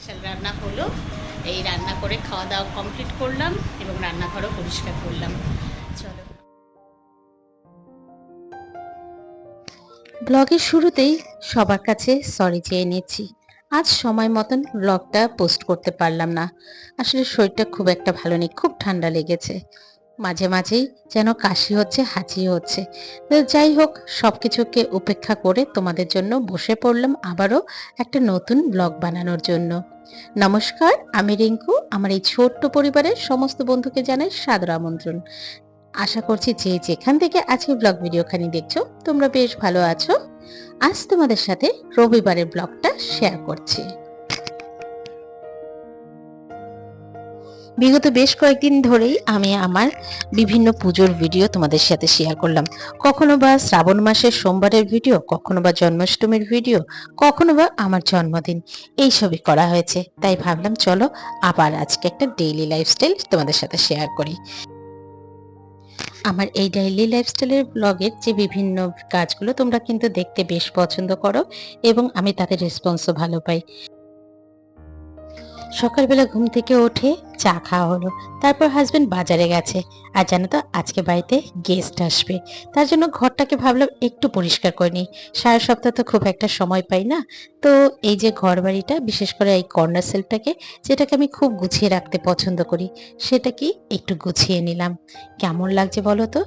Special রান্না হলো। এই রান্না করে খাওয়া দাওয়া কমপ্লিট করলাম এবং রান্নাঘরও পরিষ্কার করলাম। চলো। ব্লগের শুরুতেই সবার কাছে সরি চেয়ে নিচ্ছি। আজ সময় মতন ব্লগটা পোস্ট করতে পারলাম না। আসলে শরীরটা খুব একটা ভালো নেই, খুব ঠান্ডা লেগেছে। মাঝে মাঝেই যেন কাশি হচ্ছে হাঁচি হচ্ছে। যাই হোক সব কিছুকে উপেক্ষা করে তোমাদের জন্য বসে পড়লাম আবারও একটা নতুন ব্লগ বানানোর জন্য। নমস্কার, আমি রিঙ্কু। আমার এই ছোট্ট পরিবারের সমস্ত বন্ধুকে জানাই সাদর আমন্ত্রণ। আশা করছি যে যেখান থেকে আজকে ব্লগ ভিডিওখানি দেখছ, তোমরা বেশ ভালো আছো। আজ তোমাদের সাথে রবিবারের ব্লগটা শেয়ার করছি। বিগত বেশ কয়েকদিন ধরেই আমি আমার বিভিন্ন পুজোর ভিডিও তোমাদের সাথে শেয়ার করলাম। কখনো বা শ্রাবণ মাসের সোমবারের ভিডিও, কখনো বা জন্মাষ্টমীর ভিডিও, কখনো বা আমার জন্মদিন, এইসবই করা হয়েছে। তাই ভাবলাম চলো আবার আজকে একটা ডেইলি লাইফস্টাইল তোমাদের সাথে শেয়ার করি। আমার এই ডেইলি লাইফস্টাইলের ব্লগের যে বিভিন্ন কাজগুলো তোমরা কিন্তু দেখতে বেশ পছন্দ করো এবং আমি তাদের রেসপন্সও ভালো পাই। সকালবেলা ঘুম থেকে উঠে চা খাওয়া হলো। তারপর হাজবেন্ড বাজারে গেছে। আর জানো তো, আজকে বাড়িতে গেস্ট আসবে। তার জন্য ঘরটাকে ভাবলাম একটু পরিষ্কার করে নিই। সারা সপ্তাহ তো খুব একটা সময় পাই না। তো এই যে ঘর বাড়িটা বিশেষ করে এই কর্নার সেলফটাকে যেটাকে আমি খুব গুছিয়ে রাখতে পছন্দ করি, সেটা কি একটু গুছিয়ে নিলাম। কেমন লাগছে বলো তো?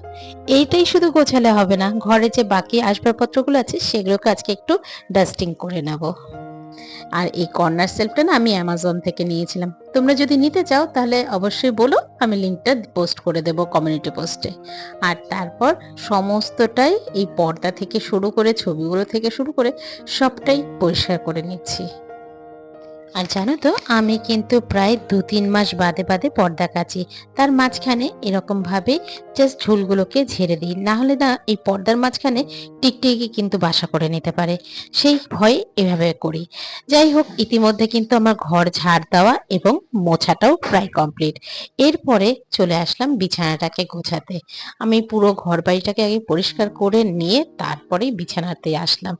এইটাই শুধু গোছালে হবে না। ঘরে যে বাকি আসবাবপত্রগুলো আছে, সেগুলোকে আজকে একটু ডাস্টিং করে নেব। আর এই কর্নার সেলফটা না আমি অ্যামাজন থেকে নিয়েছিলাম। তোমরা যদি নিতে চাও তাহলে অবশ্যই বলো, আমি লিঙ্কটা পোস্ট করে দেব কমিউনিটি পোস্টে আর তারপর সমস্তটাই এই পর্দা থেকে শুরু করে, ছবিগুলো থেকে শুরু করে সবটাই পরিষ্কার করে নিচ্ছি। আর জানো তো, আমি কিন্তু প্রায় দু তিন মাস বাদে বাদে পর্দা কাচি। তার মাঝখানে এরকম ভাবে জাস্ট ঝুলগুলোকে ঝেড়ে দিই। না হলে না, এই পর্দার মাঝখানে টিকটিকি কিন্তু বাসা করে নিতে পারে। সেই ভয়ে এভাবে করি। যাই হোক, ইতিমধ্যে কিন্তু আমার ঘর ঝাড় দেওয়া এবং মোছাটাও প্রায় কমপ্লিট এরপরে চলে আসলাম বিছানাটাকে গোছাতে। আমি পুরো ঘর বাড়িটাকে আগে পরিষ্কার করে নিয়ে তারপরেই বিছানাতে আসলাম।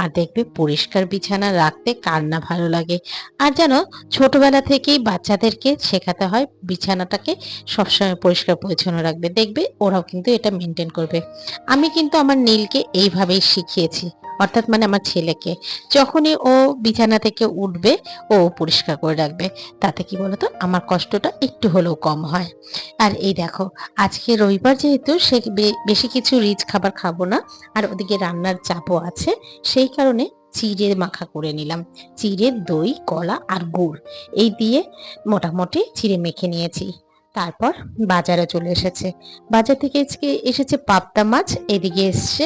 আর দেখবে পরিষ্কার বিছানা রাখতে কার না ভালো লাগে। আর যেন ছোটবেলা থেকেই বাচ্চাদেরকে শেখাতে হয়, বিছানাটাকে সবসময় পরিষ্কার পরিচ্ছন্ন রাখবে। দেখবে ওরাও কিন্তু এটা মেনটেন করবে। আমি কিন্তু আমার নীলকে এইভাবেই শিখিয়েছি, অর্থাৎ মানে আমার ছেলেকে। যখনই ও বিছানা থেকে উঠবে, ও পরিষ্কার করে রাখবে। তাতে কি বলতো? আমার কষ্টটা একটু হলেও কম হয়। আর এই দেখো, আজকে রবিবার যেহেতু, সে বেশি কিছু রিচ খাবার খাব না। আর ওদিকে রান্নার চাপও আছে। সেই কারণে চিড়ে মাখা করে নিলাম। চিড়ে দই, কলা আর গুড়। এই দিয়ে মোটামুটি চিড়ে মেখে নিয়েছি। তারপর বাজারে চলে এসেছে। বাজার থেকে আজকে এসেছে পাবদা মাছ, এদিকে এসছে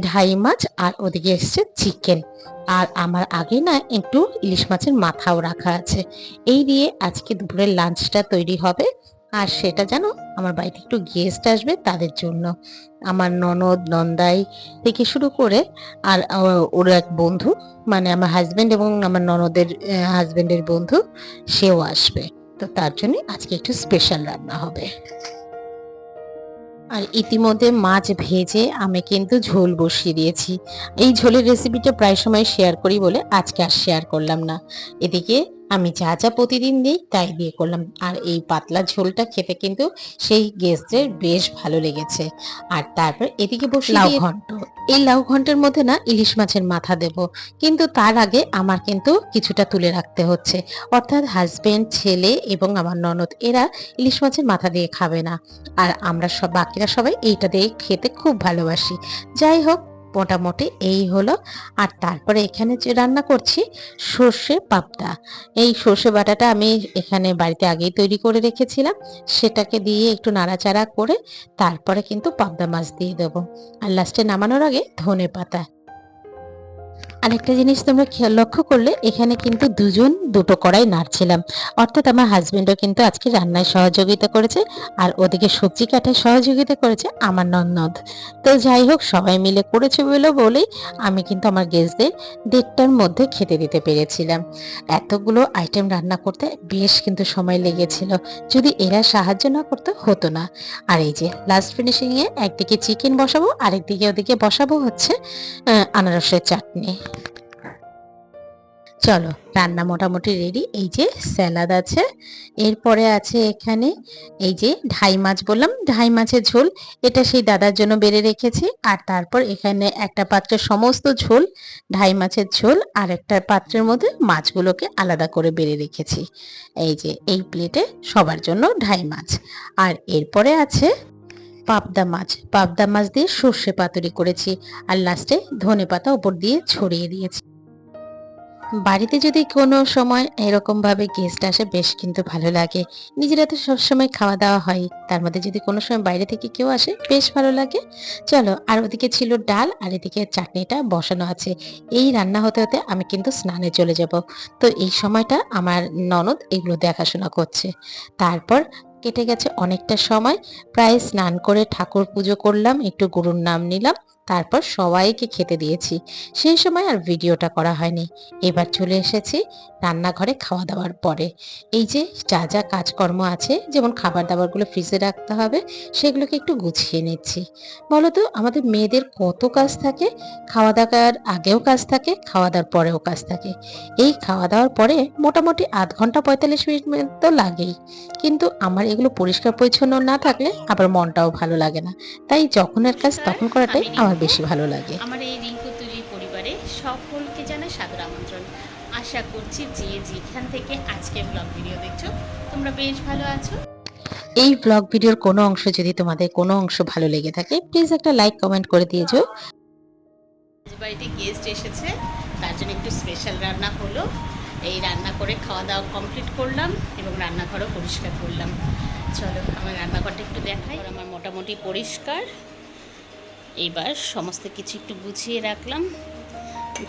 ঢাই মাছ আর ওদিকে এসছে চিকেন। আর আমার আগে না একটু ইলিশ মাছের মাথাও রাখা আছে। এই দিয়ে আজকে দুপুরের লাঞ্চটা তৈরি হবে। আর সেটা জানো আমার বাড়িতে একটু গেস্ট আসবে তাদের জন্য। আমার ননদ, নন্দাই থেকে শুরু করে আর ওর এক বন্ধু মানে আমার হাজবেন্ড এবং আমার ননদের হাজবেন্ডের বন্ধু, সেও আসবে। তো তার জন্য আজকে একটু স্পেশাল রান্না হবে। আর ইতিমধ্যে মাছ ভেজে আমি কিন্তু ঝোল বসিয়ে দিয়েছি। এই ঝোলের রেসিপিটা প্রায় সময় শেয়ার করি বলে আজকে আর শেয়ার করলাম না। এদিকে আমি যা যা প্রতিদিন দিই তাই দিয়ে করলাম। আর এই পাতলা ঝোলটা খেতে কিন্তু সেই গেস্টদের বেশ ভালো লেগেছে। আর তারপর এদিকে বসে লাউ ঘন্ট। এই লাউ ঘন্টের মধ্যে না ইলিশ মাছের মাথা দেব। কিন্তু তার আগে আমার কিন্তু কিছুটা তুলে রাখতে হচ্ছে। অর্থাৎ হাজবেন্ড ছেলে এবং আমার ননদ এরা ইলিশ মাছের মাথা দিয়ে খাবে না। আর আমরা সব বাকিরা সবাই এইটা দিয়ে খেতে খুব ভালোবাসি। যাই হোক মোটামুটি এই হলো। আর তারপরে এখানে যে রান্না করছি, সর্ষে পাবদা। এই সর্ষে বাটাটা আমি এখানে বাড়িতে আগেই তৈরি করে রেখেছিলাম। সেটাকে দিয়ে একটু নাড়াচাড়া করে তারপরে কিন্তু পাবদা মাছ দিয়ে দেবো। আর লাস্টে নামানোর আগে ধনে পাতা। আরেকটা জিনিস তোমরা লক্ষ্য করলে, এখানে কিন্তু দুজন দুটো কড়াই নাড়ছিলাম। অর্থাৎ আমার হাজবেন্ডও কিন্তু আজকে রান্নায় সহযোগিতা করেছে আর ওদিকে সবজি কাটায় সহযোগিতা করেছে আমার ননদ। তো যাই হোক, সবাই মিলে করেছে বলে বলেই আমি কিন্তু আমার গেস্টদের দেড়টার মধ্যে খেতে দিতে পেরেছিলাম। এতগুলো আইটেম রান্না করতে বেশ কিন্তু সময় লেগেছিল। যদি এরা সাহায্য না করতে, হতো না। আর এই যে লাস্ট ফিনিশিংয়ে একদিকে চিকেন বসাবো, আরেকদিকে ওদিকে বসাবো হচ্ছে আনারসের চাটনি। চলো, রান্না মোটামুটি রেডি এই যে স্যালাদ আছে, এরপরে আছে এখানে এই যে ঢাই মাছ বললাম, ঢাই মাছের ঝোল। এটা সেই দাদার জন্য বেড়ে রেখেছি। আর তারপর এখানে একটা পাত্রে সমস্ত ঝোল, ঢাই মাছের ঝোল আর একটা পাত্রের মধ্যে মাছগুলোকে আলাদা করে বেড়ে রেখেছি। এই যে এই প্লেটে সবার জন্য ঢাই মাছ। আর এরপরে আছে পাবদা মাছ। পাবদা মাছ দিয়ে সর্ষে পাতুরি করেছি। আর লাস্টে ধনে পাতা উপর দিয়ে ছড়িয়ে দিয়েছি। বাড়িতে যদি কোনো সময় এরকম ভাবে গেস্ট আসে, বেশ কিন্তু ভালো লাগে। নিজেরা তো সবসময় খাওয়া দাওয়া হয়। তার মধ্যে যদি কোনো সময় বাইরে থেকে কেউ আসে, বেশ ভালো লাগে। চলো, আর ওদিকে ছিল ডাল, আর এদিকে চাটনিটা বসানো আছে। এই রান্না হতে হতে আমি কিন্তু স্নানে চলে যাব। তো এই সময়টা আমার ননদ এগুলো দেখাশোনা করছে। তারপর কেটে গেছে অনেকটা সময়। প্রায় স্নান করে ঠাকুর পুজো করলাম, একটু গুরুর নাম নিলাম। তারপর সবাইকে খেতে দিয়েছি। সেই সময় আর ভিডিওটা করা হয়নি। এবার চলে এসেছি রান্নাঘরে খাওয়া দাওয়ার পরে। এই যে যা যা কাজকর্ম আছে, যেমন খাবার দাবারগুলো ফ্রিজে রাখতে হবে, সেগুলোকে একটু গুছিয়ে নিচ্ছি। বলতো আমাদের মেয়েদের কত কাজ থাকে, খাওয়া দাওয়ার আগেও কাজ থাকে, খাওয়া দাওয়ার পরেও কাজ থাকে। এই খাওয়া দাওয়ার পরে মোটামুটি আধ ঘণ্টা পঁয়তাল্লিশ মিনিট তো লাগেই। কিন্তু আমার এগুলো পরিষ্কার পরিচ্ছন্ন না থাকলে আবার মনটাও ভালো লাগে না। তাই যখনের কাজ তখন করাটাই আমার বেশি ভালো লাগে। আমার এই রিঙ্কু তুলি পরিবারে সকলকে জানাই সাদর আমন্ত্রণ। আশা করছি যে যেখান থেকে আজকে ব্লগ ভিডিও দেখছ তোমরা বেশ ভালো আছো। এই ব্লগ ভিডিওর কোনো অংশ যদি তোমাদের কোনো অংশ ভালো লেগে থাকে প্লিজ একটা লাইক কমেন্ট করে দিয়েছ আজ বাড়িতে গেস্ট এসেছে তার জন্য একটু স্পেশাল রান্না হলো। এই রান্না করে খাওয়া দাওয়া কমপ্লিট করলাম এবং রান্নাঘরও পরিষ্কার করলাম। চলো আমার রান্নাঘরটা একটু দেখাই। আমার মোটামুটি পরিষ্কার। এইবার সমস্ত কিছু একটু গুছিয়ে রাখলাম।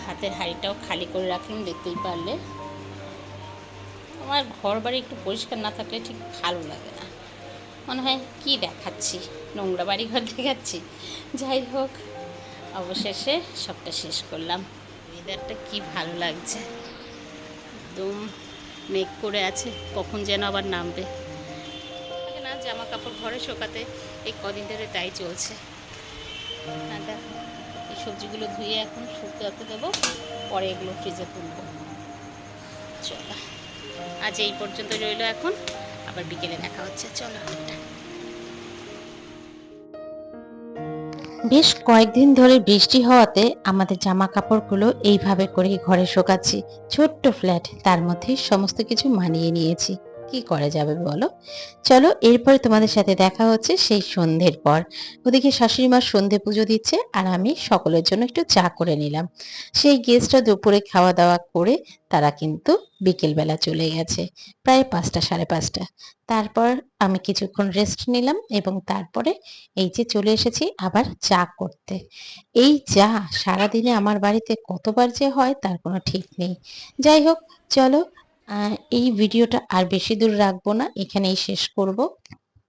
ভাতের হাঁড়িটাও খালি করে রাখলাম, দেখতেই পারলে। আমার ঘর বাড়ি একটু পরিষ্কার না থাকলে ঠিক ভালো লাগে না। মনে হয়, কী দেখাচ্ছি? নোংরা বাড়ি ঘর দেখাচ্ছি? যাই হোক, অবশেষে সবটা শেষ করলাম। ওয়েদারটা কি ভালো লাগছে। একদম মেঘ করে আছে, কখন যেন আবার নামবে। না জামা কাপড় ঘরে শোকাতে এই কদিন ধরে তাই চলছে। দেখো। এই সবজিগুলো ধুয়ে এখন শুকাতে দেবো। পরে এগুলো ফ্রিজে তুলবো। চলো। আজ এই পর্যন্ত রইল এখন। আবার বিকেলে দেখা হচ্ছে। চলো। বেশ কয়েকদিন ধরে বৃষ্টি হওয়াতে আমাদের জামা কাপড়গুলো এইভাবে করে ঘরে শোকাচ্ছি। ছোট্ট ফ্ল্যাট, তার মধ্যে সমস্ত কিছু মানিয়ে নিয়েছি। কি করা যাবে বলো? চলো, এরপরে তোমাদের সাথে দেখা হচ্ছে সেই সন্ধ্যের পর। ওদিকে শাশুড়ি মা সন্ধে পুজো দিচ্ছে আর আমি সকলের জন্য একটু চা করে নিলাম। সেই গেস্টরা দুপুরে খাওয়া দাওয়া করে তারা কিন্তু বিকেলবেলা চলে গেছে, প্রায় পাঁচটা, সাড়ে পাঁচটা। তারপর আমি কিছুক্ষণ রেস্ট নিলাম এবং তারপরে এই যে চলে এসেছি আবার চা করতে। এই চা সারাদিনে আমার বাড়িতে কতবার যে হয় তার কোনো ঠিক নেই। যাই হোক, চলো এই ভিডিওটা আর বেশি দূর রাখব না এখানেই শেষ করব।